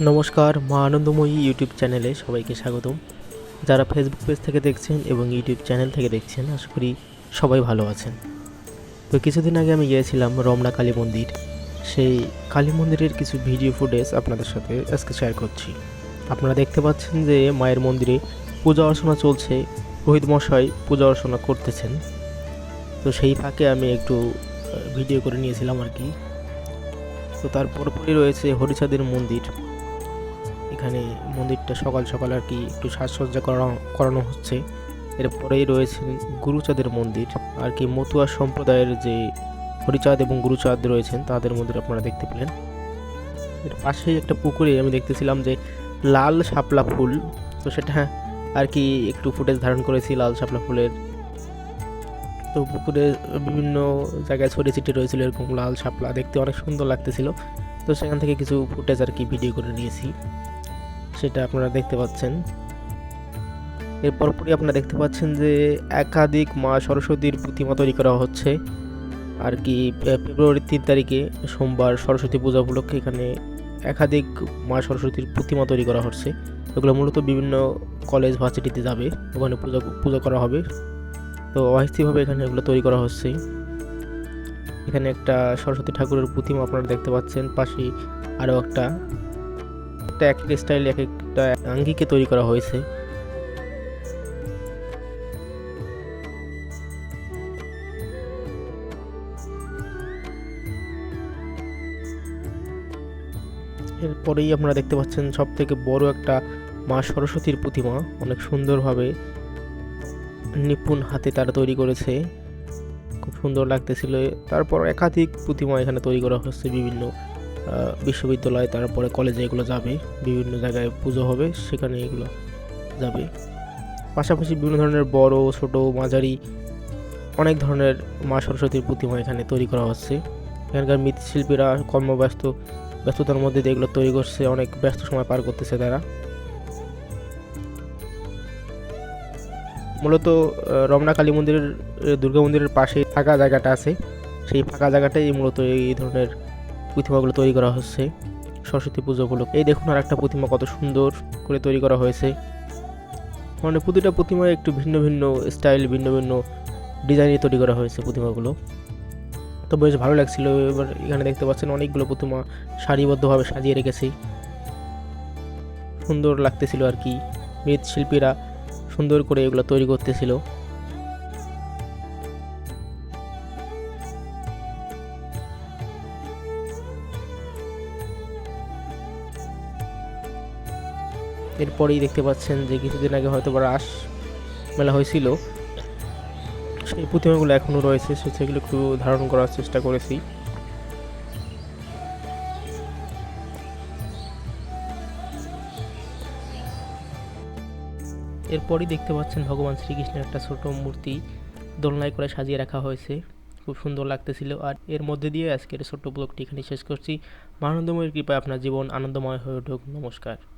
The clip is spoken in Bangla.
নমস্কার, মা আনন্দময়ী ইউটিউব চ্যানেলে সবাইকে স্বাগতম। যারা ফেসবুক পেজ থেকে দেখছেন এবং ইউটিউব চ্যানেল থেকে দেখছেন, আশা করি সবাই ভালো আছেন। তো কিছুদিন আগে আমি গিয়েছিলাম রমনা কালী মন্দির। সেই কালী মন্দিরের কিছু ভিডিও ফুটেজ আপনাদের সাথে আজকে শেয়ার করছি। আপনারা দেখতে পাচ্ছেন যে মায়ের মন্দিরে পূজা অর্চনা চলছে। রোহিত মশাই পূজা অর্চনা করতেছেন। তো সেই ফাঁকে আমি একটু ভিডিও করে নিয়েছিলাম আর কি। তো তার পরপরই রয়েছে হরিচাঁদের মন্দির। এখানে মন্দিরটা সকাল সকাল আর কি একটু সাজসজ্জা করানো করানো হচ্ছে। এরপরেই রয়েছে গুরুচাঁদের মন্দির। আর কি মতুয়া সম্প্রদায়ের যে হরিচাঁদ এবং গুরুচাঁদ রয়েছেন, তাদের মন্দির আপনারা দেখতে পেলেন। এর পাশেই একটা পুকুরে আমি দেখতেছিলাম যে লাল শাপলা ফুল। তো সেটা আর কি একটু ফুটেজ ধারণ করেছি লাল শাপলা ফুলের। তো পুকুরে বিভিন্ন জায়গায় ছড়িয়ে ছিটিয়ে রয়েছিল এরকম লাল শাপলা। দেখতে অনেক সুন্দর লাগতেছিল। তো সেখান থেকে কিছু ফুটেজ আর কি ভিডিও করে নিয়েছি। সেটা আপনারা দেখতে পাচ্ছেন। এর পরপরই আপনারা দেখতে পাচ্ছেন যে একাধিক মা সরস্বতীর প্রতিমা তৈরি করা হচ্ছে। আর কি ফেব্রুয়ারির তিন তারিখে সোমবার সরস্বতী পূজা উপলক্ষে এখানে একাধিক মা সরস্বতীর প্রতিমা তৈরি করা হচ্ছে। এগুলো মূলত বিভিন্ন কলেজ, ভার্সিটিতে যাবে। ওখানে পূজা পূজা করা হবে। তো অস্থায়ীভাবে এখানে এগুলো তৈরি করা হচ্ছে। এখানে একটা সরস্বতী ঠাকুরের প্রতিমা আপনারা দেখতে পাচ্ছেন। পাশে আরও একটা একটা এক এক স্টাইল এক একটা আঙ্গিকে তৈরি করা হয়েছে। এরপরেই আপনারা দেখতে পাচ্ছেন সব থেকে বড় একটা মা সরস্বতীর প্রতিমা। অনেক সুন্দরভাবে নিপুণ হাতে তারা তৈরি করেছে। খুব সুন্দর লাগতেছিল। তারপর একাধিক প্রতিমা এখানে তৈরি করা হচ্ছে বিভিন্ন বিশ্ববিদ্যালয়, তারপরে কলেজে এগুলো যাবে। বিভিন্ন জায়গায় পুজো হবে, সেখানে এগুলো যাবে। পাশাপাশি বিভিন্ন ধরনের বড়, ছোট, মাঝারি, অনেক ধরনের মা সরস্বতীর প্রতিমা এখানে তৈরি করা হচ্ছে। এখানকার মৃৎশিল্পীরা কর্মব্যস্ত, ব্যস্ততার মধ্যে দিয়ে এগুলো তৈরি করছে, অনেক ব্যস্ত সময় পার করতেছে তারা। মূলত রমনা কালী মন্দিরের, দুর্গা মন্দিরের পাশে ফাঁকা জায়গাটা আছে। সেই ফাঁকা জায়গাটাই মূলত এই ধরনের প্রতিমাগুলো তৈরি করা হচ্ছে। সরস্বতী পুজো উপলক্ষে। এই দেখুন আর একটা প্রতিমা কত সুন্দর করে তৈরি করা হয়েছে। মানে প্রতিটা প্রতিমায় একটু ভিন্ন ভিন্ন স্টাইল, ভিন্ন ভিন্ন ডিজাইনে তৈরি করা হয়েছে প্রতিমাগুলো তো বেশ ভালো লাগছিল। এবার এখানে দেখতে পাচ্ছেন অনেকগুলো প্রতিমা সারিবদ্ধভাবে সাজিয়ে রেখেছি। সুন্দর লাগতেছিল আর কি। মৃৎশিল্পীরা সুন্দর করে এগুলো তৈরি করতেছিল। এরপরেই দেখতে পাচ্ছেন যে কিছুদিন আগে হয়তো বা রাস মেলা হয়েছিল। সেই প্রতিমাগুলো এখনও রয়েছে সেগুলো একটু ধারণ করার চেষ্টা করেছি। এরপরই দেখতে পাচ্ছেন ভগবান শ্রীকৃষ্ণের একটা ছোট মূর্তি দোলনায় করে সাজিয়ে রাখা হয়েছে। খুব সুন্দর লাগতেছিল আর এর মধ্যে দিয়ে আজকের ছোট্ট ব্লগটি এখানে শেষ করছি। মহানন্দময়ের কৃপায় আপনার জীবন আনন্দময় হয়ে উঠুক। নমস্কার।